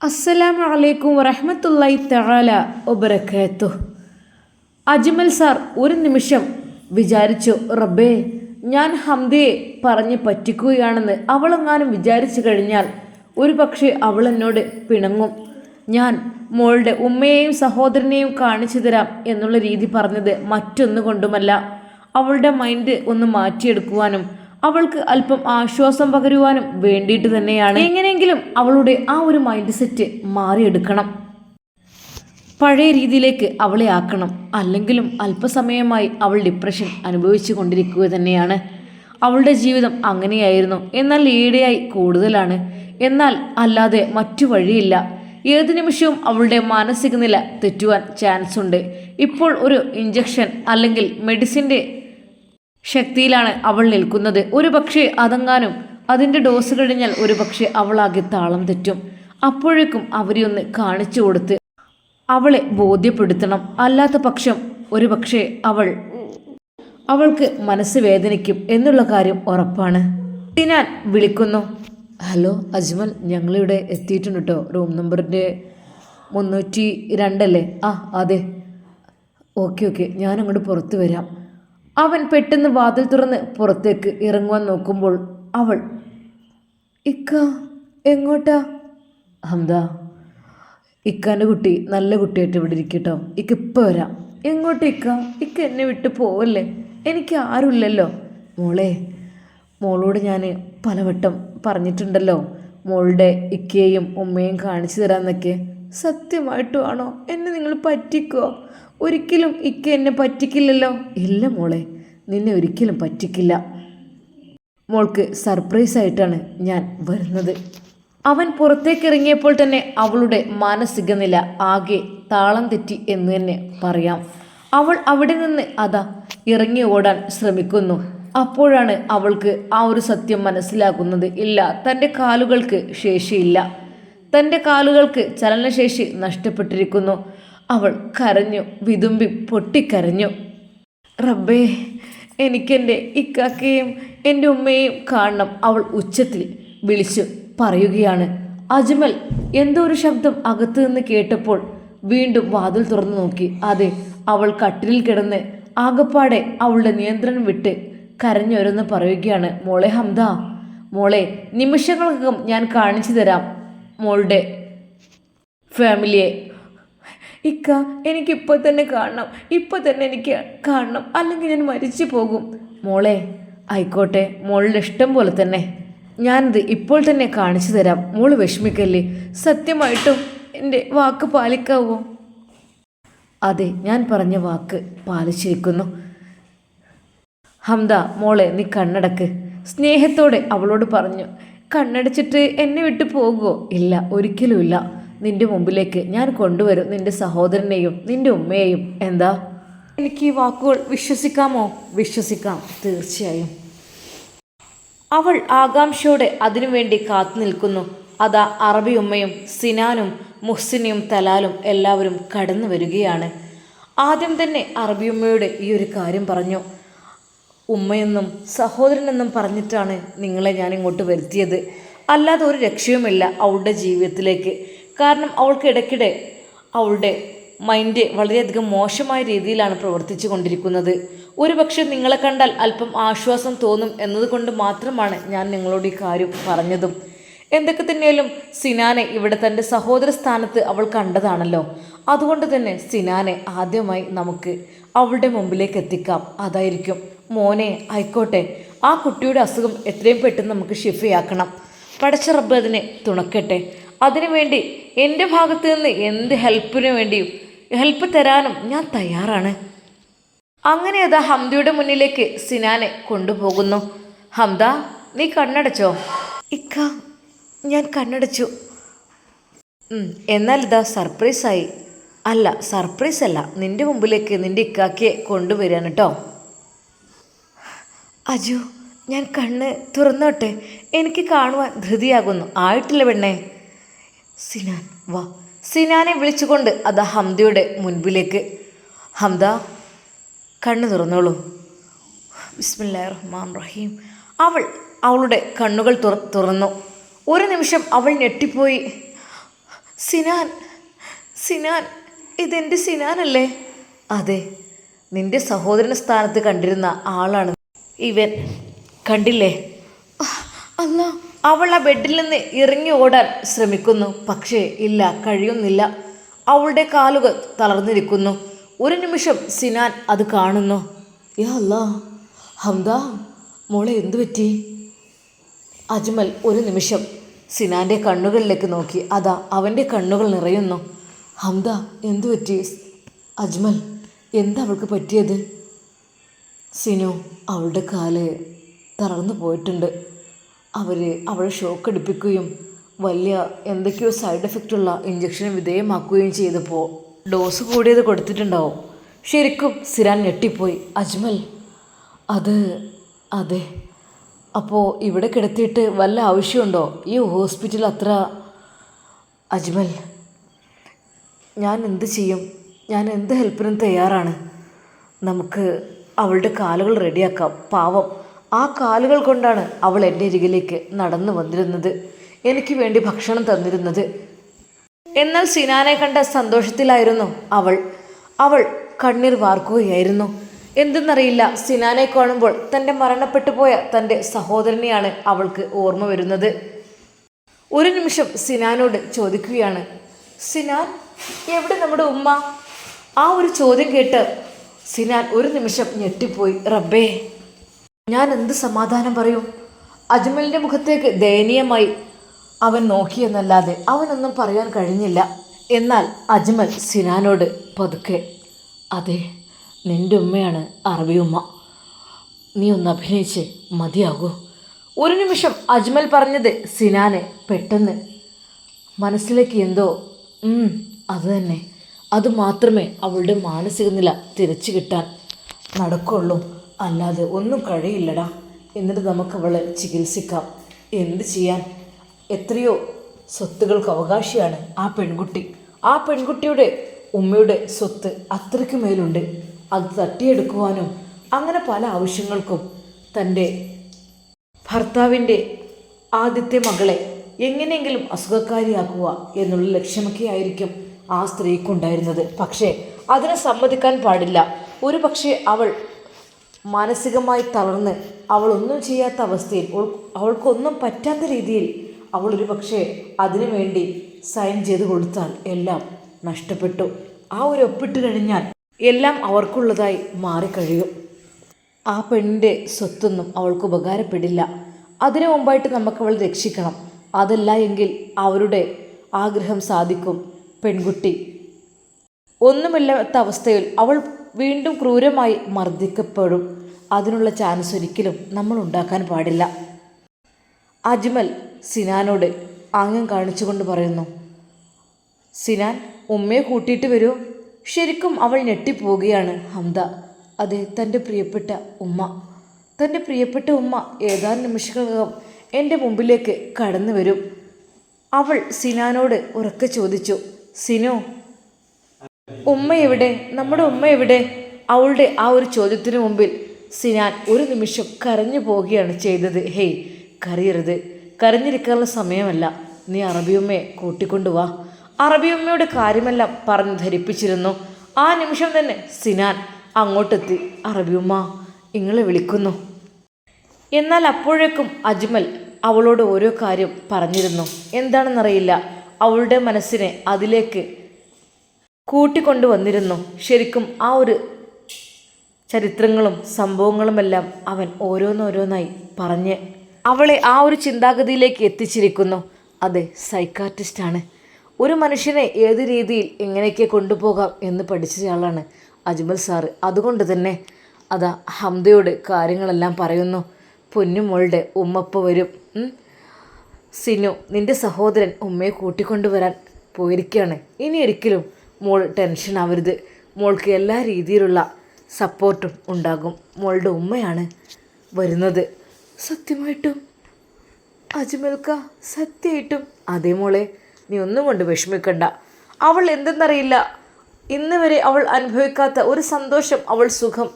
അസ്സലാമു അലൈക്കും വറഹ്മത്തുള്ളാഹി തആല വബറകാതുഹു അജ്മൽ സാർ ഒരു നിമിഷം വിചാരിച്ചു റബ്ബേ ഞാൻ ഹംദയെ പറഞ്ഞ് പറ്റിക്കുകയാണെന്ന് അവളെങ്ങാനും വിചാരിച്ചു കഴിഞ്ഞാൽ ഒരു പക്ഷേ അവൾ എന്നോട് പിണങ്ങും. ഞാൻ മോളുടെ ഉമ്മയെയും സഹോദരനെയും കാണിച്ചു തരാം എന്നുള്ള രീതി പറഞ്ഞത് മറ്റൊന്നുകൊണ്ടുമല്ല. അവളുടെ മൈൻഡ് ഒന്ന് മാറ്റിയെടുക്കുവാനും അവൾക്ക് അല്പം ആശ്വാസം പകരുവാനും വേണ്ടിയിട്ട് തന്നെയാണ്. എങ്ങനെയെങ്കിലും അവളുടെ ആ ഒരു മൈൻഡ് സെറ്റ് മാറിയെടുക്കണം. പഴയ രീതിയിലേക്ക് അവളെ ആക്കണം. അല്ലെങ്കിലും അല്പസമയമായി അവൾ ഡിപ്രഷൻ അനുഭവിച്ചു കൊണ്ടിരിക്കുക തന്നെയാണ്. അവളുടെ ജീവിതം അങ്ങനെയായിരുന്നു. എന്നാൽ ഈടെയായി കൂടുതലാണ്. എന്നാൽ അല്ലാതെ മറ്റു വഴിയില്ല. ഏത് നിമിഷവും അവളുടെ മാനസിക നില തെറ്റുവാൻ ചാൻസ് ഉണ്ട്. ഇപ്പോൾ ഒരു ഇഞ്ചക്ഷൻ അല്ലെങ്കിൽ മെഡിസിന്റെ ശക്തിയിലാണ് അവൾ നിൽക്കുന്നത്. ഒരു പക്ഷേ അതങ്ങാനും അതിന്റെ ഡോസ് കഴിഞ്ഞാൽ ഒരു പക്ഷേ അവളാകെ താളം തെറ്റും. അപ്പോഴേക്കും അവരെ ഒന്ന് കാണിച്ചു കൊടുത്ത് അവളെ ബോധ്യപ്പെടുത്തണം. അല്ലാത്ത പക്ഷം ഒരു പക്ഷേ അവൾ അവൾക്ക് മനസ്സ് വേദനിക്കും എന്നുള്ള കാര്യം ഉറപ്പാണ്. ഞാൻ വിളിക്കുന്നു. ഹലോ അജ്മൽ ഞങ്ങളിവിടെ എത്തിയിട്ടുണ്ട് കേട്ടോ റൂം നമ്പറിന്റെ മുന്നൂറ്റി രണ്ടല്ലേ ആ അതെ. Okay okay. ഞാനങ്ങോട്ട് പുറത്ത് വരാം. അവൻ പെട്ടെന്ന് വാതിൽ തുറന്ന് പുറത്തേക്ക് ഇറങ്ങുവാൻ നോക്കുമ്പോൾ അവൾ ഇക്ക എങ്ങോട്ടാ? ഹംദാ ഇക്കാന്റെ കുട്ടി നല്ല കുട്ടിയായിട്ട് ഇവിടെ ഇരിക്കട്ടോ. ഇക്ക ഇപ്പം വരാം. എങ്ങോട്ട് ഇക്ക? ഇക്ക എന്നെ വിട്ട് പോവല്ലേ? എനിക്ക് ആരുമില്ലല്ലോ. മോളെ മോളോട് ഞാൻ പലവട്ടം പറഞ്ഞിട്ടുണ്ടല്ലോ. മോളുടെ ഇക്കയെയും ഉമ്മയും കാണിച്ചു തരാമെന്നൊക്കെ സത്യമായിട്ടും ആണോ? എന്നെ നിങ്ങൾ പറ്റിക്കോ? ഒരിക്കലും ഇക്ക എന്നെ പറ്റിക്കില്ലല്ലോ. ഇല്ല മോളെ നിന്നെ ഒരിക്കലും പറ്റിക്കില്ല. മോൾക്ക് സർപ്രൈസ് ആയിട്ടാണ് ഞാൻ വരുന്നത്. അവൻ പുറത്തേക്കിറങ്ങിയപ്പോൾ തന്നെ അവളുടെ മാനസിക നില ആകെ താളം തെറ്റി എന്ന് തന്നെ പറയാം. അവൾ അവിടെ നിന്ന് അതാ ഇറങ്ങി ഓടാൻ ശ്രമിക്കുന്നു. അപ്പോഴാണ് അവൾക്ക് ആ ഒരു സത്യം മനസ്സിലാക്കുന്നത് ഇല്ല തന്റെ കാലുകൾക്ക് ശേഷിയില്ല. തന്റെ കാലുകൾക്ക് ചലനശേഷി നഷ്ടപ്പെട്ടിരിക്കുന്നു. അവൾ കരഞ്ഞു വിതുമ്പി പൊട്ടിക്കരഞ്ഞു. റബ്ബേ എനിക്കെന്റെ ഇക്കാക്കയും എന്റെ ഉമ്മയെയും കാണണം അവൾ ഉച്ചത്തിൽ വിളിച്ചു പറയുകയാണ്. അജ്മൽ എന്തോ ഒരു ശബ്ദം അകത്തു നിന്ന് കേട്ടപ്പോൾ വീണ്ടും വാതിൽ തുറന്നു നോക്കി. അതെ അവൾ കട്ടിലിൽ കിടന്ന് ആകപ്പാടെ അവളുടെ നിയന്ത്രണം വിട്ട് കരഞ്ഞൊരെന്ന് പറയുകയാണ്. മോളെ ഹംദ മോളെ നിമിഷങ്ങൾക്കകം ഞാൻ കാണിച്ചു തരാം മോളുടെ ഫാമിലിയെ. ഇക്ക എനിക്കിപ്പോൾ തന്നെ കാണണം. ഇപ്പോൾ തന്നെ എനിക്ക് കാണണം. അല്ലെങ്കിൽ ഞാൻ മരിച്ചു പോകും. മോളെ ആയിക്കോട്ടെ. മോളുടെ ഇഷ്ടം പോലെ തന്നെ. ഞാനിത് ഇപ്പോൾ തന്നെ കാണിച്ചു തരാം. മോൾ വിഷമിക്കല്ലേ? സത്യമായിട്ടും എന്റെ വാക്ക് പാലിക്കാവോ? അതെ ഞാൻ പറഞ്ഞ വാക്ക് പാലിച്ചിരിക്കുന്നു. ഹംദ മോളെ നീ കണ്ണടക്ക്. സ്നേഹത്തോടെ അവളോട് പറഞ്ഞു. കണ്ണടച്ചിട്ട് എന്നെ വിട്ടു പോകുമോ ഇല്ല ഒരിക്കലുമില്ല. നിന്റെ മുമ്പിലേക്ക് ഞാൻ കൊണ്ടുവരും നിന്റെ സഹോദരനെയും നിന്റെ ഉമ്മയെയും. എന്താ? എനിക്ക് ഈ വാക്കുകൾ വിശ്വസിക്കാമോ? വിശ്വസിക്കാം തീർച്ചയായും. അവൾ ആകാംക്ഷയോടെ അതിനുവേണ്ടി കാത്തു നിൽക്കുന്നു. അതാ അറബി ഉമ്മയും സിനാനും മുഹ്സിനിയും തലാലും എല്ലാവരും കടന്നു വരികയാണ്. ആദ്യം തന്നെ അറബി ഉമ്മയോട് ഈ ഒരു കാര്യം പറഞ്ഞു. ഉമ്മയെന്നും സഹോദരനെന്നും പറഞ്ഞിട്ടാണ് നിങ്ങളെ ഞാൻ ഇങ്ങോട്ട് വരുത്തിയത്. അല്ലാതെ ഒരു രക്ഷയുമില്ല അവളുടെ ജീവിതത്തിലേക്ക്. കാരണം അവൾക്ക് ഇടയ്ക്കിടെ അവളുടെ മൈൻഡ് വളരെയധികം മോശമായ രീതിയിലാണ് പ്രവർത്തിച്ചു കൊണ്ടിരിക്കുന്നത്. ഒരുപക്ഷെ നിങ്ങളെ കണ്ടാൽ അല്പം ആശ്വാസം തോന്നും എന്നതുകൊണ്ട് മാത്രമാണ് ഞാൻ നിങ്ങളോട് ഈ കാര്യം പറഞ്ഞതും. എന്തൊക്കെ തന്നെയാലും സിനാനെ ഇവിടെ തന്റെ സഹോദര സ്ഥാനത്ത് അവൾ കണ്ടതാണല്ലോ. അതുകൊണ്ട് തന്നെ സിനാനെ ആദ്യമായി നമുക്ക് അവളുടെ മുമ്പിലേക്ക് എത്തിക്കാം. അതായിരിക്കും. മോനെ ആയിക്കോട്ടെ. ആ കുട്ടിയുടെ അസുഖം എത്രയും പെട്ടെന്ന് നമുക്ക് ഷിഫയാക്കണം പടച്ച റബ്ബ് അതിനെ തുണക്കട്ടെ. അതിനുവേണ്ടി എന്റെ ഭാഗത്ത് നിന്ന് എന്ത് ഹെൽപ്പിനു വേണ്ടിയും ഹെൽപ്പ് തരാനും ഞാൻ തയ്യാറാണ്. അങ്ങനെ അതാ ഹംദയുടെ മുന്നിലേക്ക് സിനാനെ കൊണ്ടുപോകുന്നു. ഹംദ നീ കണ്ണടച്ചോ? ഇക്ക ഞാൻ കണ്ണടച്ചു. എന്നാൽ ഇതാ സർപ്രൈസായി അല്ല സർപ്രൈസ് അല്ല. നിന്റെ മുമ്പിലേക്ക് നിന്റെ ഇക്കാക്കിയെ കൊണ്ടുവരാൻ കേട്ടോ അജു ഞാൻ കണ്ണ് തുറന്നോട്ടെ. എനിക്ക് കാണുവാൻ ധൃതിയാകുന്നു. ആയിട്ടില്ല പെണ്ണേ. സിനാൻ. വാ. സിനാനെ വിളിച്ചുകൊണ്ട് അത് ഹംദയുടെ മുൻപിലേക്ക്. ഹംദ കണ്ണു തുറന്നോളൂ. ബിസ്മില്ലാ റഹ്മാൻ റഹീം അവൾ അവളുടെ കണ്ണുകൾ തുറ തുറന്നു. ഒരു നിമിഷം അവൾ ഞെട്ടിപ്പോയി. സിനാൻ സിനാൻ ഇതെന്റെ സിനാനല്ലേ? അതെ നിന്റെ സഹോദരൻ സ്ഥാനത്ത് കണ്ടിരുന്ന ആളാണ്. ഇവൻ കണ്ടില്ലേ? അല്ല. അവൾ ആ ബെഡിൽ നിന്ന് ഇറങ്ങി ഓടാൻ ശ്രമിക്കുന്നു. പക്ഷേ ഇല്ല കഴിയുന്നില്ല. അവളുടെ കാലുകൾ തളർന്നിരിക്കുന്നു. ഒരു നിമിഷം സിനാൻ അത് കാണുന്നു. യാ അല്ലാ ഹംദ മോളെ എന്തു പറ്റി? അജ്മൽ ഒരു നിമിഷം സിനാന്റെ കണ്ണുകളിലേക്ക് നോക്കി. അതാ അവന്റെ കണ്ണുകൾ നിറയുന്നു. ഹംദ എന്തു പറ്റി? അജ്മൽ എന്താ അവൾക്ക് പറ്റിയത്? സിനു അവളുടെ കാൽ തളർന്നു പോയിട്ടുണ്ട്. അവർ അവളെ ഷോക്ക് അടിപ്പിക്കുകയും വലിയ എന്തൊക്കെയോ സൈഡ് എഫക്റ്റുള്ള ഇഞ്ചക്ഷന് വിധേയമാക്കുകയും ചെയ്തപ്പോൾ ഡോസ് കൂടിയത് കൊടുത്തിട്ടുണ്ടാവും. ശരിക്കും സിരാൻ ഞെട്ടിപ്പോയി. അജ്മൽ അത് അതെ. അപ്പോൾ ഇവിടെ കിടത്തിയിട്ട് വല്ല ആവശ്യമുണ്ടോ? ഈ ഹോസ്പിറ്റൽ അത്ര അജ്മൽ ഞാൻ എന്ത് ചെയ്യും? ഞാൻ എന്ത് ഹെൽപ്പിനും തയ്യാറാണ്? നമുക്ക് അവളുടെ കാലുകൾ റെഡിയാക്കാം പാവം. ആ കാലുകൾ കൊണ്ടാണ് അവൾ എന്റെ അരികിലേക്ക് നടന്നു വന്നിരുന്നത്. എനിക്ക് വേണ്ടി ഭക്ഷണം തന്നിരുന്നത്. എന്നാൽ സിനാനെ കണ്ട സന്തോഷത്തിലായിരുന്നു അവൾ. അവൾ കണ്ണീർ വാർക്കുകയായിരുന്നു. എന്തെന്നറിയില്ല സിനാനെ കാണുമ്പോൾ തന്റെ മരണപ്പെട്ടു പോയ തന്റെ സഹോദരനെയാണ് അവൾക്ക് ഓർമ്മ വരുന്നത്. ഒരു നിമിഷം സിനാനോട് ചോദിക്കുകയാണ് സിനാൻ എവിടെ നമ്മുടെ ഉമ്മ? ആ ഒരു ചോദ്യം കേട്ട് സിനാൻ ഒരു നിമിഷം ഞെട്ടിപ്പോയി. റബ്ബേ ഞാൻ എന്ത് സമാധാനം പറയും? അജ്മലിന്റെ മുഖത്തേക്ക് ദയനീയമായി അവൻ നോക്കിയെന്നല്ലാതെ അവനൊന്നും പറയാൻ കഴിഞ്ഞില്ല. എന്നാൽ അജ്മൽ സിനാനോട് പതുക്കെ അതെ നിന്റെ ഉമ്മയാണ് അറബി ഉമ്മ. നീ ഒന്ന് അഭിനയിച്ച് മതിയാകൂ. ഒരു നിമിഷം അജ്മൽ പറഞ്ഞത് സിനാനെ പെട്ടെന്ന്. മനസ്സിലേക്ക് എന്തോ "ഉം, അത് തന്നെ. അത് മാത്രമേ അവളുടെ മാനസിക നില തിരിച്ചു കിട്ടാൻ നടക്കുള്ളൂ. അല്ലാതെ ഒന്നും കഴിയില്ലടാ. എന്നിട്ട് നമുക്ക് അവളെ ചികിത്സിക്കാം. എന്ത് ചെയ്യാൻ? എത്രയോ സ്വത്തുകൾക്ക് അവകാശിയാണ് ആ പെൺകുട്ടി. ആ പെൺകുട്ടിയുടെ ഉമ്മയുടെ സ്വത്ത് അത്രയ്ക്ക് മേലുണ്ട്. അത് തട്ടിയെടുക്കുവാനും അങ്ങനെ പല ആവശ്യങ്ങൾക്കും തന്റെ ഭർത്താവിന്റെ ആദ്യത്തെ മകളെ എങ്ങനെയെങ്കിലും അസുഖക്കാരിയാക്കുക എന്നുള്ള ലക്ഷ്യമൊക്കെ ആയിരിക്കും ആ സ്ത്രീക്കുണ്ടായിരുന്നത്. പക്ഷേ അതിനെ സമ്മതിക്കാൻ പാടില്ല. ഒരു പക്ഷേ അവൾ മാനസികമായി തളർന്ന് അവൾ ഒന്നും ചെയ്യാത്ത അവസ്ഥയിൽ അവൾ- അവൾക്കൊന്നും പറ്റാത്ത രീതിയിൽ അവൾ ഒരു പക്ഷേ അതിനു വേണ്ടി സൈൻ ചെയ്ത് കൊടുത്താൽ എല്ലാം നഷ്ടപ്പെട്ടു. ആ ഒരു ഒപ്പിട്ട് കഴിഞ്ഞാൽ എല്ലാം അവർക്കുള്ളതായി മാറിക്കഴിയും. ആ പെണ്ണിന്റെ സ്വത്തൊന്നും അവൾക്ക് ഉപകാരപ്പെടില്ല. അതിനു മുമ്പായിട്ട് നമുക്ക് അവളെ രക്ഷിക്കണം. അതല്ല എങ്കിൽ അവരുടെ ആഗ്രഹം സാധിക്കും പെൺകുട്ടി. ഒന്നുമില്ലാത്ത അവസ്ഥയിൽ അവൾ വീണ്ടും ക്രൂരമായി മർദ്ദിക്കപ്പെടും. അതിനുള്ള ചാൻസ് ഒരിക്കലും നമ്മൾ ഉണ്ടാക്കാൻ പാടില്ല. അജ്മൽ സിനാനോട് ആംഗ്യം കാണിച്ചുകൊണ്ട് പറയുന്നു സിനാൻ ഉമ്മയെ കൂട്ടിയിട്ട് വരൂ. ശരിക്കും അവൾ ഞെട്ടിപ്പോവുകയാണ് ഹംദ. അതെ തന്റെ പ്രിയപ്പെട്ട ഉമ്മ. തന്റെ പ്രിയപ്പെട്ട ഉമ്മ ഏതാനും നിമിഷങ്ങൾക്കകം എന്റെ മുമ്പിലേക്ക് കടന്നു വരും. അവൾ സിനാനോട് ഉറക്കെ ചോദിച്ചു സിനു ഉമ്മ എവിടെ? നമ്മുടെ ഉമ്മ എവിടെ? അവളുടെ ആ ഒരു ചോദ്യത്തിന് മുമ്പിൽ സിനാൻ ഒരു നിമിഷം കരഞ്ഞു പോവുകയാണ് ചെയ്തത്. ഹേയ് കരയരുത്. കരഞ്ഞിരിക്കാനുള്ള സമയമല്ല. നീ അറബിയമ്മയെ കൂട്ടിക്കൊണ്ടു വാ. അറബിയമ്മയുടെ കാര്യമെല്ലാം പറഞ്ഞ് ധരിപ്പിച്ചിരുന്നു. ആ നിമിഷം തന്നെ സിനാൻ അങ്ങോട്ടെത്തി. അറബിയമ്മ ഇങ്ങളെ വിളിക്കുന്നു. എന്നാൽ അപ്പോഴേക്കും അജ്മൽ അവളോട് ഓരോ കാര്യം പറഞ്ഞിരുന്നു. എന്താണെന്നറിയില്ല. അവളുടെ മനസ്സിനെ അതിലേക്ക് കൂട്ടിക്കൊണ്ടുവന്നിരുന്നു. ശരിക്കും ആ ഒരു ചരിത്രങ്ങളും സംഭവങ്ങളുമെല്ലാം അവൻ ഓരോന്നോരോന്നായി പറഞ്ഞ് അവളെ ആ ഒരു ചിന്താഗതിയിലേക്ക് എത്തിച്ചിരിക്കുന്നു. അതെ സൈക്കാട്രിസ്റ്റാണ്. ഒരു മനുഷ്യനെ ഏത് രീതിയിൽ എങ്ങനെയൊക്കെ കൊണ്ടുപോകാം എന്ന് പഠിച്ചയാളാണ് അജ്മൽ സാറ് അതുകൊണ്ട് തന്നെ അതാ ഹംദയോട് കാര്യങ്ങളെല്ലാം പറയുന്നു. പൊന്നുമോളുടെ ഉമ്മപ്പ വരും. സിനു നിന്റെ സഹോദരൻ ഉമ്മയെ കൂട്ടിക്കൊണ്ടുവരാൻ പോയിരിക്കുകയാണ്. ഇനി ഒരിക്കലും മോൾ ടെൻഷൻ ആവരുത്. മോൾക്ക് എല്ലാ രീതിയിലുള്ള സപ്പോർട്ടും ഉണ്ടാകും. മോളുടെ ഉമ്മയാണ് വരുന്നത്. സത്യമായിട്ടും അജ്മൽക്ക സത്യമായിട്ടും അതേ മോളെ നീ ഒന്നും കൊണ്ട് വിഷമിക്കണ്ട. അവൾ എന്തെന്നറിയില്ല. ഇന്ന് വരെ അവൾ അനുഭവിക്കാത്ത ഒരു സന്തോഷം അവൾ സുഖം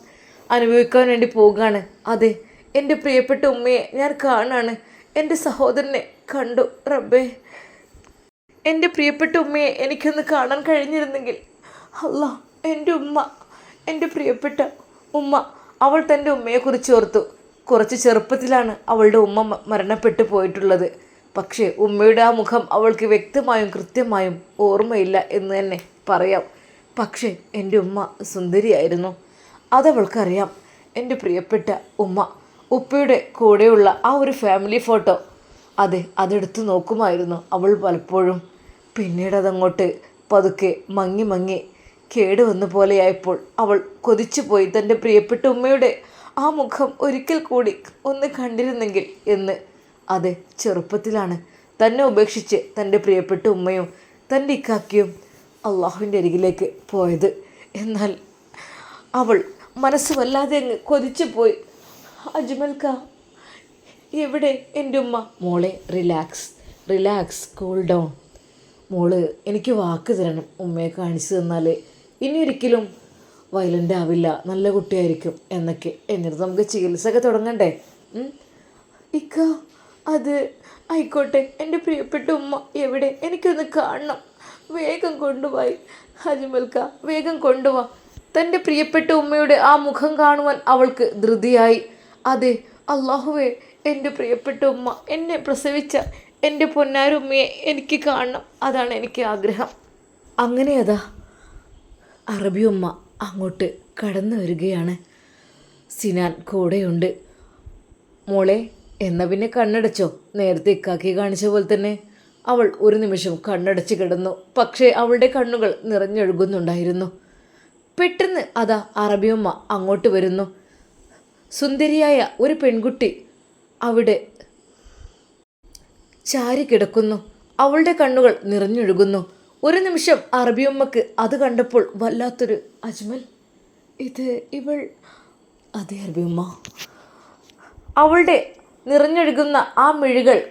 അനുഭവിക്കാൻ വേണ്ടി പോവുകയാണ്. അതെ എന്റെ പ്രിയപ്പെട്ട ഉമ്മയെ ഞാൻ കാണാണ്. എന്റെ സഹോദരനെ കണ്ടു. റബ്ബേ. എന്റെ പ്രിയപ്പെട്ട ഉമ്മയെ എനിക്കൊന്ന് കാണാൻ കഴിഞ്ഞിരുന്നെങ്കിൽ. അല്ല എന്റെ ഉമ്മ എന്റെ പ്രിയപ്പെട്ട ഉമ്മ. അവൾ തന്റെ ഉമ്മയെക്കുറിച്ച് ഓർത്തു. കുറച്ച് ചെറുപ്പത്തിലാണ് അവളുടെ ഉമ്മ മരണപ്പെട്ടു പോയിട്ടുള്ളത്. പക്ഷേ ഉമ്മയുടെ ആ മുഖം അവൾക്ക് വ്യക്തമായും കൃത്യമായും ഓർമ്മയില്ല എന്ന് തന്നെ പറയാം. പക്ഷേ എന്റെ ഉമ്മ സുന്ദരിയായിരുന്നു. അതവൾക്കറിയാം. എന്റെ പ്രിയപ്പെട്ട ഉമ്മ ഉപ്പയുടെ കൂടെയുള്ള ആ ഒരു ഫാമിലി ഫോട്ടോ. അതെ അതെടുത്ത് നോക്കുമായിരുന്നു അവൾ പലപ്പോഴും. പിന്നീട് അതങ്ങോട്ട് പതുക്കെ മങ്ങി മങ്ങി കേടുവന്ന പോലെയായപ്പോൾ അവൾ കൊതിച്ചുപോയി തന്റെ പ്രിയപ്പെട്ട ഉമ്മയുടെ ആ മുഖം ഒരിക്കൽ കൂടി ഒന്ന് കണ്ടിരുന്നെങ്കിൽ എന്ന്. അതെ ചെറുപ്പത്തിലാണ്. തന്നെ ഉപേക്ഷിച്ച് തന്റെ പ്രിയപ്പെട്ട ഉമ്മയും തന്റെ ഇക്കാക്കിയും അള്ളാഹുവിന്റെ അരികിലേക്ക് പോയത്. എന്നാൽ അവൾ മനസ്സ് വല്ലാതെ അങ്ങ് കൊതിച്ചു പോയി അജ്മൽക്ക എവിടെ എന്റെ ഉമ്മ? മോളെ റിലാക്സ്. റിലാക്സ് കൂൾ ഡൗൺ മോൾ എനിക്ക് വാക്ക് തരണം. ഉമ്മയെ കാണിച്ചു തന്നാൽ ഇനി ഒരിക്കലും വയലന്റ് ആവില്ല നല്ല കുട്ടിയായിരിക്കും എന്നൊക്കെ. എന്നിട്ട് നമുക്ക് ചികിത്സയൊക്കെ തുടങ്ങണ്ടേ? ഇക്ക അത് ആയിക്കോട്ടെ. എന്റെ പ്രിയപ്പെട്ട ഉമ്മ എവിടെ? എനിക്കൊന്ന് കാണണം. വേഗം കൊണ്ടുപോയി. ഹജിമൽക്ക വേഗം കൊണ്ടുപോ തന്റെ പ്രിയപ്പെട്ട ഉമ്മയുടെ ആ മുഖം കാണുവാൻ അവൾക്ക് ധൃതിയായി. അതെ അള്ളാഹുവേ എന്റെ പ്രിയപ്പെട്ട ഉമ്മ എന്നെ പ്രസവിച്ച എന്റെ പൊന്നാരുമ്മയെ എനിക്ക് കാണണം. അതാണ് എനിക്ക് ആഗ്രഹം. അങ്ങനെ അതാ അറബി ഉമ്മ അങ്ങോട്ട് കടന്നു വരികയാണ്. സിനാൻ കൂടെയുണ്ട്. മോളെ എന്നാ പിന്നെ കണ്ണടച്ചോ? നേരത്തെ ഇക്കാക്കി കാണിച്ച പോലെ തന്നെ അവൾ ഒരു നിമിഷം കണ്ണടച്ച് കിടന്നു. പക്ഷേ അവളുടെ കണ്ണുകൾ നിറഞ്ഞൊഴുകുന്നുണ്ടായിരുന്നു. പെട്ടെന്ന് അതാ അറബിയമ്മ അങ്ങോട്ട് വരുന്നു. സുന്ദരിയായ ഒരു പെൺകുട്ടി അവിടെ ചാരി കിടക്കുന്നു. അവളുടെ കണ്ണുകൾ നിറഞ്ഞൊഴുകുന്നു. ഒരു നിമിഷം അറബിയമ്മക്ക് അത് കണ്ടപ്പോൾ വല്ലാത്തൊരു അജ്മൽ. ഇത് ഇവൾ അതെ അറബിയമ്മ. അവളുടെ നിറഞ്ഞൊഴുകുന്ന ആ മിഴികൾ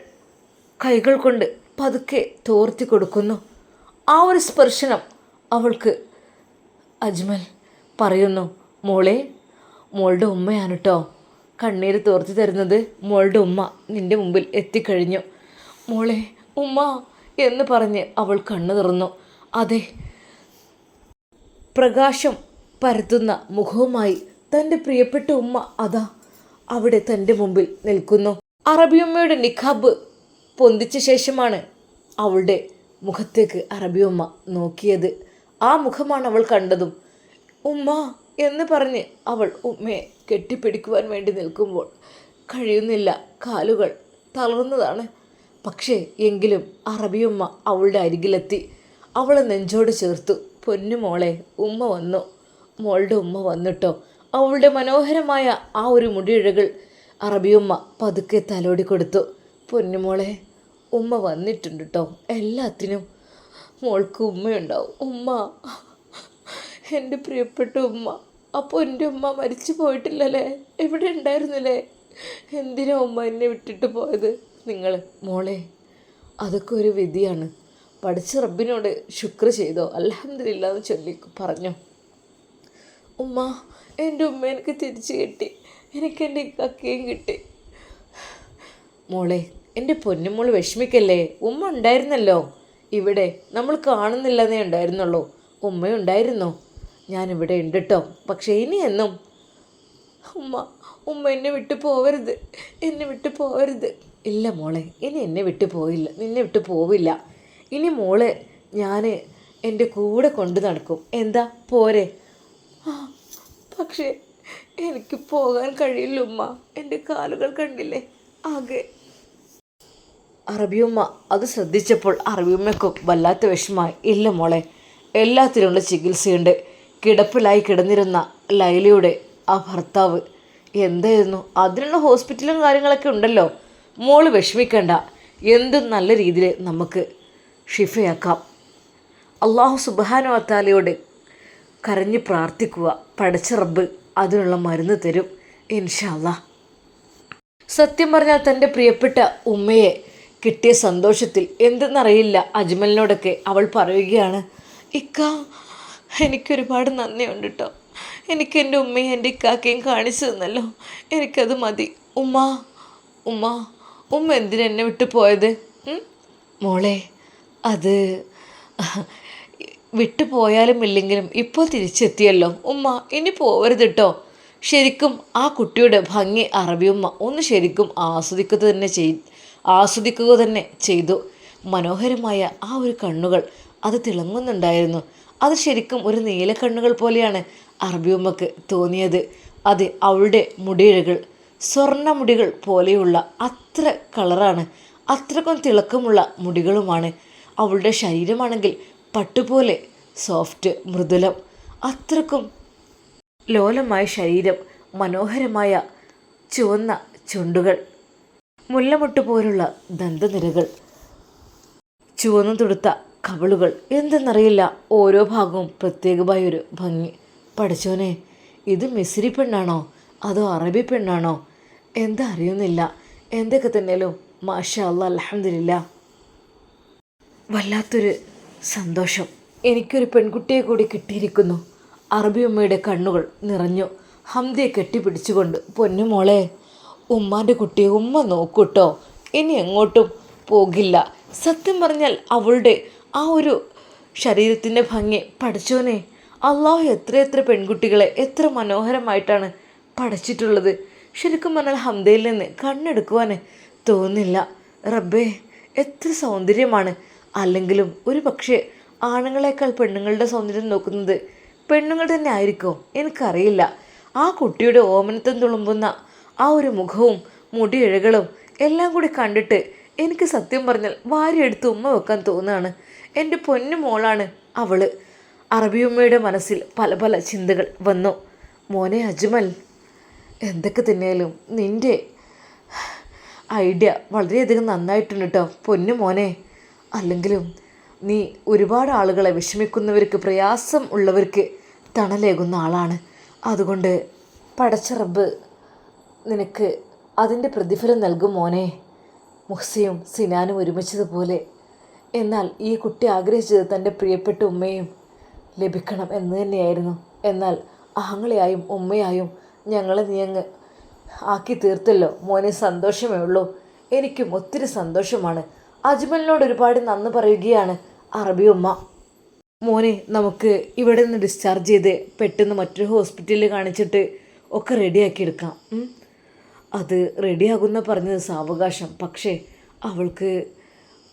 കൈകൾ കൊണ്ട് പതുക്കെ തോർത്തി കൊടുക്കുന്നു. ആ ഒരു സ്പർശനം അവൾക്ക് അജ്മൽ പറയുന്നു മോളെ മോളുടെ ഉമ്മയാണ് കേട്ടോ കണ്ണീര് തോർത്തി തരുന്നത് മോളുടെ ഉമ്മ നിന്റെ മുമ്പിൽ എത്തിക്കഴിഞ്ഞു. മോളെ ഉമ്മ എന്ന് പറഞ്ഞ് അവൾ കണ്ണു തുറന്നു. അതെ പ്രകാശം പരത്തുന്ന മുഖവുമായി തന്റെ പ്രിയപ്പെട്ട ഉമ്മ അതാ അവിടെ തന്റെ മുമ്പിൽ നിൽക്കുന്നു. അറബിയമ്മയുടെ നിഖാബ് പൊന്തിച്ച ശേഷമാണ് അവളുടെ മുഖത്തേക്ക് അറബിയമ്മ നോക്കിയത്. ആ മുഖമാണ് അവൾ കണ്ടതും. ഉമ്മ എന്ന് പറഞ്ഞ് അവൾ ഉമ്മയെ കെട്ടിപ്പിടിക്കുവാൻ വേണ്ടി നിൽക്കുമ്പോൾ കഴിയുന്നില്ല. കാലുകൾ തളർന്നതാണ്. പക്ഷേ എങ്കിലും അറബിയമ്മ അവളുടെ അരികിലെത്തി. അവളെ നെഞ്ചോട് ചേർത്തു. പൊന്നു മോളെ ഉമ്മ വന്നു. മോളുടെ ഉമ്മ വന്നിട്ടോ? അവളുടെ മനോഹരമായ ആ ഒരു മുടിയിഴകൾ അറബിയുമ്മ പതുക്കെ തലോടി കൊടുത്തു. പൊന്നുമോളെ ഉമ്മ വന്നിട്ടുണ്ട് കേട്ടോ എല്ലാത്തിനും മോൾക്ക് ഉമ്മയുണ്ടാവും. ഉമ്മ എന്റെ പ്രിയപ്പെട്ട ഉമ്മ അപ്പോൾ എന്റെ ഉമ്മ മരിച്ചു പോയിട്ടില്ലല്ലേ? എവിടെ ഉണ്ടായിരുന്നില്ലേ? എന്തിനാ ഉമ്മ എന്നെ വിട്ടിട്ട് പോയത്? നിങ്ങൾ മോളെ അതൊക്കെ ഒരു വിധിയാണ്. പഠിച്ച റബ്ബിനോട് ശുക്ർ ചെയ്തോ. അലഹമില്ല എന്ന് ചൊല്ലി പറഞ്ഞു. ഉമ്മ എന്റെ ഉമ്മ എനിക്ക് തിരിച്ചു കിട്ടി. എനിക്ക് എന്റെ കക്കയും കിട്ടി. മോളെ എന്റെ പൊന്നുമോൾ വിഷമിക്കല്ലേ? ഉമ്മ ഉണ്ടായിരുന്നല്ലോ. ഇവിടെ നമ്മൾ കാണുന്നില്ലെന്നേ ഉണ്ടായിരുന്നുള്ളൂ. ഉമ്മയുണ്ടായിരുന്നോ ഞാനിവിടെ ഉണ്ട് കേട്ടോ പക്ഷേ ഇനി എന്നും ഉമ്മ ഉമ്മ എന്നെ വിട്ടു പോവരുത്. എന്നെ വിട്ടു പോവരുത്. ഇല്ല മോളെ ഇനി എന്നെ വിട്ടു പോയില്ല നിന്നെ വിട്ടു പോവില്ല. ഇനി മോളെ ഞാൻ എന്റെ കൂടെ കൊണ്ട് നടക്കും. എന്താ? പോരെ. പക്ഷേ എനിക്ക് പോകാൻ കഴിയില്ല ഉമ്മ. എന്റെ കാലുകൾ കണ്ടില്ലേ? ആകെ. അറബിയമ്മ അത് ശ്രദ്ധിച്ചപ്പോൾ അറബിയമ്മയ്ക്കും വല്ലാത്ത വിഷമായി ഇല്ല മോളെ എല്ലാത്തിനുള്ള ചികിത്സയുണ്ട്. കിടപ്പിലായി കിടന്നിരുന്ന ലൈലയുടെ ആ ഭർത്താവ് എന്തായിരുന്നു? അതിനുള്ള ഹോസ്പിറ്റലും കാര്യങ്ങളൊക്കെ ഉണ്ടല്ലോ. മോൾ വിഷമിക്കണ്ട. എന്തും നല്ല രീതിയിൽ നമുക്ക് ഷിഫയാക്കാം. അള്ളാഹു സുബാനു അത്താലയോട് കരഞ്ഞ് പ്രാർത്ഥിക്കുക. പടച്ച റബ്ബ് അതിനുള്ള മരുന്ന് തരും. ഇൻഷല്ല സത്യം പറഞ്ഞാൽ തന്റെ പ്രിയപ്പെട്ട ഉമ്മയെ കിട്ടിയ സന്തോഷത്തിൽ എന്തെന്നറിയില്ല. അജ്മലിനോടൊക്കെ അവൾ പറയുകയാണ് ഇക്ക എനിക്കൊരുപാട് നന്ദിയുണ്ട് കേട്ടോ എനിക്ക് എന്റെ ഉമ്മയും എന്റെ ഇക്കാക്കയും കാണിച്ചു തന്നല്ലോ. എനിക്കത് മതി. ഉമ്മ ഉമ്മ. ഉമ്മ എന്തിനാ എന്നെ വിട്ടു പോയത്? മോളെ അത് വിട്ടു പോയാലും ഇല്ലെങ്കിലും ഇപ്പോൾ തിരിച്ചെത്തിയല്ലോ. ഉമ്മ ഇനി പോവരുത് കേട്ടോ ശരിക്കും ആ കുട്ടിയുടെ ഭംഗി അറബിയുമ്മ ഒന്ന് ശരിക്കും ആസ്വദിക്കുക തന്നെ ചെയ് ആസ്വദിക്കുക തന്നെ ചെയ്തു. മനോഹരമായ ആ ഒരു കണ്ണുകൾ അത് തിളങ്ങുന്നുണ്ടായിരുന്നു. അത് ശരിക്കും ഒരു നീല കണ്ണുകൾ പോലെയാണ് അറബിയുമ്മക്ക് തോന്നിയത്. അത് അവളുടെ മുടിയിഴകൾ സ്വർണ മുടികൾ പോലെയുള്ള അത്ര കളറാണ് അത്രക്കും തിളക്കമുള്ള മുടികളുമാണ്. അവളുടെ ശരീരമാണെങ്കിൽ പട്ടുപോലെ സോഫ്റ്റ് മൃദുലം അത്രക്കും ലോലമായ ശരീരം മനോഹരമായ ചുവന്ന ചുണ്ടുകൾ മുല്ലമുട്ട് പോലുള്ള ദന്തനിരകൾ ചുവന്നു തുടുത്ത കവളുകൾ. എന്തെന്നറിയില്ല ഓരോ ഭാഗവും പ്രത്യേകമായൊരു ഭംഗി. പഠിച്ചോനെ ഇത് മിസ്രി പെണ്ണാണോ? അതോ അറബി പെണ്ണാണോ? എന്താ അറിയുന്നില്ല. എന്തൊക്കെ തന്നെയല്ലോ. മാഷ അല്ല അലഹമില്ല വല്ലാത്തൊരു സന്തോഷം. എനിക്കൊരു പെൺകുട്ടിയെ കൂടി കിട്ടിയിരിക്കുന്നു. അറബിയമ്മയുടെ കണ്ണുകൾ നിറഞ്ഞു. ഹംദിയെ കെട്ടിപ്പിടിച്ചുകൊണ്ട് പൊന്നു മോളെ ഉമ്മാന്റെ കുട്ടിയെ ഉമ്മ നോക്കൂട്ടോ. ഇനി എങ്ങോട്ടും പോകില്ല. സത്യം പറഞ്ഞാൽ അവളുടെ ആ ഒരു ശരീരത്തിന്റെ ഭംഗി പഠിച്ചോനെ. അള്ളാഹു എത്ര പെൺകുട്ടികളെ എത്ര മനോഹരമായിട്ടാണ് പഠിച്ചിട്ടുള്ളത്. ശരിക്കും പറഞ്ഞാൽ ഹംദയിൽ നിന്ന് കണ്ണെടുക്കുവാൻ തോന്നില്ല. റബ്ബേ എത്ര സൗന്ദര്യമാണ്. അല്ലെങ്കിലും ഒരു പക്ഷേ ആണുങ്ങളെക്കാൾ പെണ്ണുങ്ങളുടെ സൗന്ദര്യം നോക്കുന്നത് പെണ്ണുങ്ങൾ തന്നെ ആയിരിക്കും? എനിക്കറിയില്ല. ആ കുട്ടിയുടെ ഓമനത്തം തുളുമ്പുന്ന ആ ഒരു മുഖവും മുടിയിഴകളും എല്ലാം കൂടി കണ്ടിട്ട് എനിക്ക് സത്യം പറഞ്ഞാൽ വാരിയെടുത്ത് ഉമ്മ വെക്കാൻ തോന്നുകയാണ് എന്റെ പൊന്നു മോളാണ് അവൾ. അറബിയുമ്മയുടെ മനസ്സിൽ പല പല ചിന്തകൾ വന്നു. മോനെ അജ്മൽ എന്തൊക്കെ തന്നെയാലും നിന്റെ ഐഡിയ വളരെയധികം നന്നായിട്ടുണ്ട് കേട്ടോ പൊന്നു മോനെ. അല്ലെങ്കിലും നീ ഒരുപാട് ആളുകളെ വിഷമിക്കുന്നവർക്ക് പ്രയാസം ഉള്ളവർക്ക് തണലേകുന്ന ആളാണ്. അതുകൊണ്ട് പടച്ച റബ്ബ് നിനക്ക് അതിന്റെ പ്രതിഫലം നൽകും മോനെ. മുഹ്സിയും സിനാനും ഒരുമിച്ചതുപോലെ. എന്നാൽ ഈ കുട്ടി ആഗ്രഹിച്ചത് തന്റെ പ്രിയപ്പെട്ട ഉമ്മയും ലഭിക്കണം എന്ന് തന്നെയായിരുന്നു. എന്നാൽ ആങ്ങളെയായും ഉമ്മയായും ഞങ്ങളെ നീ അങ്ങ് ആക്കി തീർത്തല്ലോ. മോനെ സന്തോഷമേ ഉള്ളൂ. എനിക്കും ഒത്തിരി സന്തോഷമാണ്. അജ്മലിനോട് ഒരുപാട് നന്ദി പറയുകയാണ് അറബി ഉമ്മ. മോനെ നമുക്ക് ഇവിടെ നിന്ന് ഡിസ്ചാർജ് ചെയ്ത് പെട്ടെന്ന് മറ്റൊരു ഹോസ്പിറ്റലിൽ കാണിച്ചിട്ട് ഒക്കെ റെഡിയാക്കി എടുക്കാം. അത് റെഡിയാകുന്ന പറഞ്ഞത് സാവകാശം. പക്ഷേ അവൾക്ക്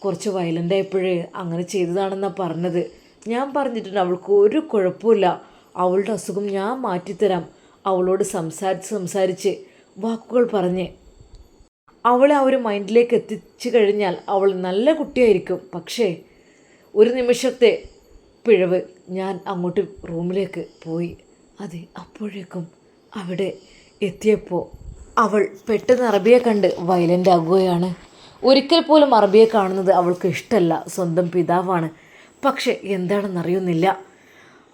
കുറച്ച് വയലന്റ് ആയപ്പോഴേ അങ്ങനെ ചെയ്തതാണെന്നാണ് പറഞ്ഞത്. ഞാൻ പറഞ്ഞിട്ടുണ്ട് അവൾക്ക് ഒരു കുഴപ്പമില്ല അവളുടെ അസുഖം ഞാൻ മാറ്റിത്തരാം. അവളോട് സംസാരിച്ച് സംസാരിച്ച് വാക്കുകൾ പറഞ്ഞ് അവളെ ആ ഒരു മൈൻഡിലേക്ക് എത്തിച്ചു കഴിഞ്ഞാൽ അവൾ നല്ല കുട്ടിയായിരിക്കും. പക്ഷേ ഒരു നിമിഷത്തെ പിഴവ് ഞാൻ അങ്ങോട്ട് റൂമിലേക്ക് പോയി. അതെ അപ്പോഴേക്കും അവിടെ എത്തിയപ്പോൾ അവൾ പെട്ടെന്ന് അറബിയെ കണ്ട് വയലന്റ് ആകുകയാണ്. ഒരിക്കൽ പോലും അറബിയെ കാണുന്നത് അവൾക്ക് ഇഷ്ടമല്ല. സ്വന്തം പിതാവാണ്. പക്ഷേ എന്താണെന്നറിയുന്നില്ല.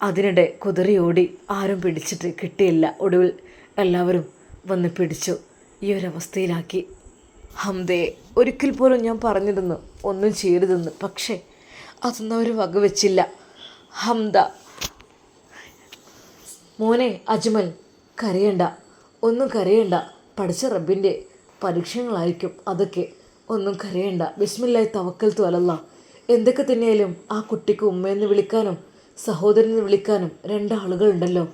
അതിനിടെ കുതിരയോടി ആരും പിടിച്ചിട്ട് കിട്ടിയില്ല. ഒടുവിൽ എല്ലാവരും വന്ന് പിടിച്ചു. ഈ ഒരവസ്ഥയിലാക്കി ഹംദേ ഒരിക്കൽ പോലും ഞാൻ പറഞ്ഞിരുന്നു ഒന്നും ചെയ്യരുതെന്ന്. പക്ഷേ അതൊന്നും അവർ വകവെച്ചില്ല ഹംദ. മോനെ അജ്മൽ കരയണ്ട. ഒന്നും കരയണ്ട. പഠിച്ച റബ്ബിന്റെ പരീക്ഷണങ്ങളായിരിക്കും അതൊക്കെ. ഒന്നും കരയണ്ട. ബിസ്മില്ലായി തവക്കൽ തോലല്ല എന്തൊക്കെ തന്നെയാലും ആ കുട്ടിക്ക് ഉമ്മയെന്ന് വിളിക്കാനും സഹോദരനെന്ന് വിളിക്കാനും രണ്ടാളുകളുണ്ടല്ലോ.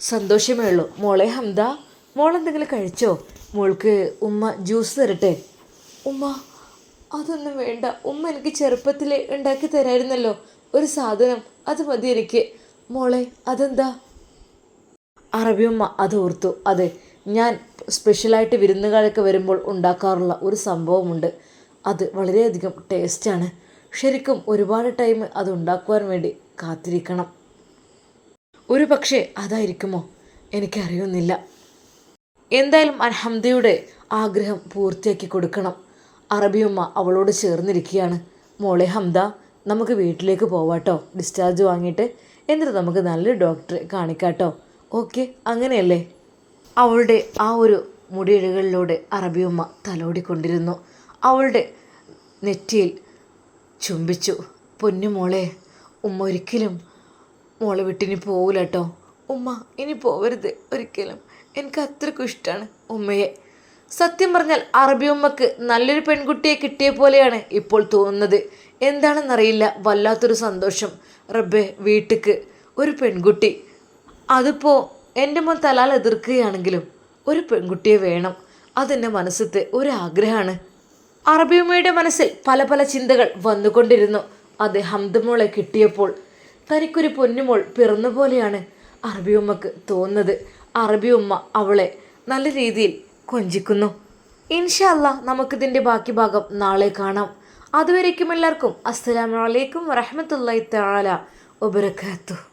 സന്തോഷമേ ഉള്ളൂ മോളെ ഹംദ മോളെന്തെങ്കിലും കഴിച്ചോ? മോൾക്ക് ഉമ്മ ജ്യൂസ് തരട്ടെ. ഉമ്മ അതൊന്നും വേണ്ട. ഉമ്മ എനിക്ക് ചെറുപ്പത്തിൽ ഉണ്ടാക്കി തരായിരുന്നല്ലോ. ഒരു സാധനം അത് മതി എനിക്ക്. മോളെ അതെന്താ? അറബി ഉമ്മ അത് ഓർത്തു. അതെ ഞാൻ സ്പെഷ്യലായിട്ട് വിരുന്നുകാരൊക്കെ വരുമ്പോൾ ഉണ്ടാക്കാറുള്ള ഒരു സംഭവമുണ്ട്. അത് വളരെയധികം ടേസ്റ്റാണ്. ശരിക്കും ഒരുപാട് ടൈം അത് ഉണ്ടാക്കുവാൻ വേണ്ടി കാത്തിരിക്കണം. ഒരു പക്ഷേ അതായിരിക്കുമോ? എനിക്കറിയുന്നില്ല. എന്തായാലും അൽഹംദയുടെ ആഗ്രഹം പൂർത്തിയാക്കി കൊടുക്കണം. അറബിയമ്മ അവളോട് ചേർന്നിരിക്കുകയാണ്. മോളെ ഹംദ നമുക്ക് വീട്ടിലേക്ക് പോവാട്ടോ. ഡിസ്ചാർജ് വാങ്ങിയിട്ട് എന്നിട്ട് നമുക്ക് നല്ലൊരു ഡോക്ടറെ കാണിക്കാട്ടോ. ഓക്കെ അങ്ങനെയല്ലേ? അവളുടെ ആ ഒരു മുടിയിഴകളിലൂടെ അറബിയമ്മ തലോടിക്കൊണ്ടിരുന്നു. അവളുടെ നെറ്റിയിൽ ചുംബിച്ചു. പൊന്നുമോളെ ഉമ്മ ഒരിക്കലും മോളെ വിട്ടിനി പോവില്ല കേട്ടോ ഉമ്മ ഇനി പോവരുത് ഒരിക്കലും. എനിക്ക് അത്രയ്ക്കും ഇഷ്ടമാണ് ഉമ്മയെ. സത്യം പറഞ്ഞാൽ അറബി ഉമ്മക്ക് നല്ലൊരു പെൺകുട്ടിയെ കിട്ടിയ പോലെയാണ് ഇപ്പോൾ തോന്നുന്നത്. എന്താണെന്നറിയില്ല വല്ലാത്തൊരു സന്തോഷം. റബ്ബെ വീട്ടിക്ക് ഒരു പെൺകുട്ടി. അതിപ്പോൾ എന്റെ മോൻ തലാൽ എതിർക്കുകയാണെങ്കിലും ഒരു പെൺകുട്ടിയെ വേണം. അതെന്റെ മനസ്സത്തെ ഒരു ആഗ്രഹമാണ്. അറബിയമ്മയുടെ മനസ്സിൽ പല പല ചിന്തകൾ വന്നുകൊണ്ടിരുന്നു. അത് ഹംദമോളെ കിട്ടിയപ്പോൾ തനിക്കൊരു പൊന്നുമോൾ പിറന്ന പോലെയാണ് അറബിയമ്മക്ക് തോന്നുന്നത്. അറബിയമ്മ അവളെ നല്ല രീതിയിൽ കൊഞ്ചിക്കുന്നു. ഇൻഷല്ല നമുക്കിതിന്റെ ബാക്കി ഭാഗം നാളെ കാണാം. അതുവരേക്കും എല്ലാവർക്കും അസ്സലാമലൈക്കും വറഹമത്തല്ലാ തആല വബറകാതുഹു.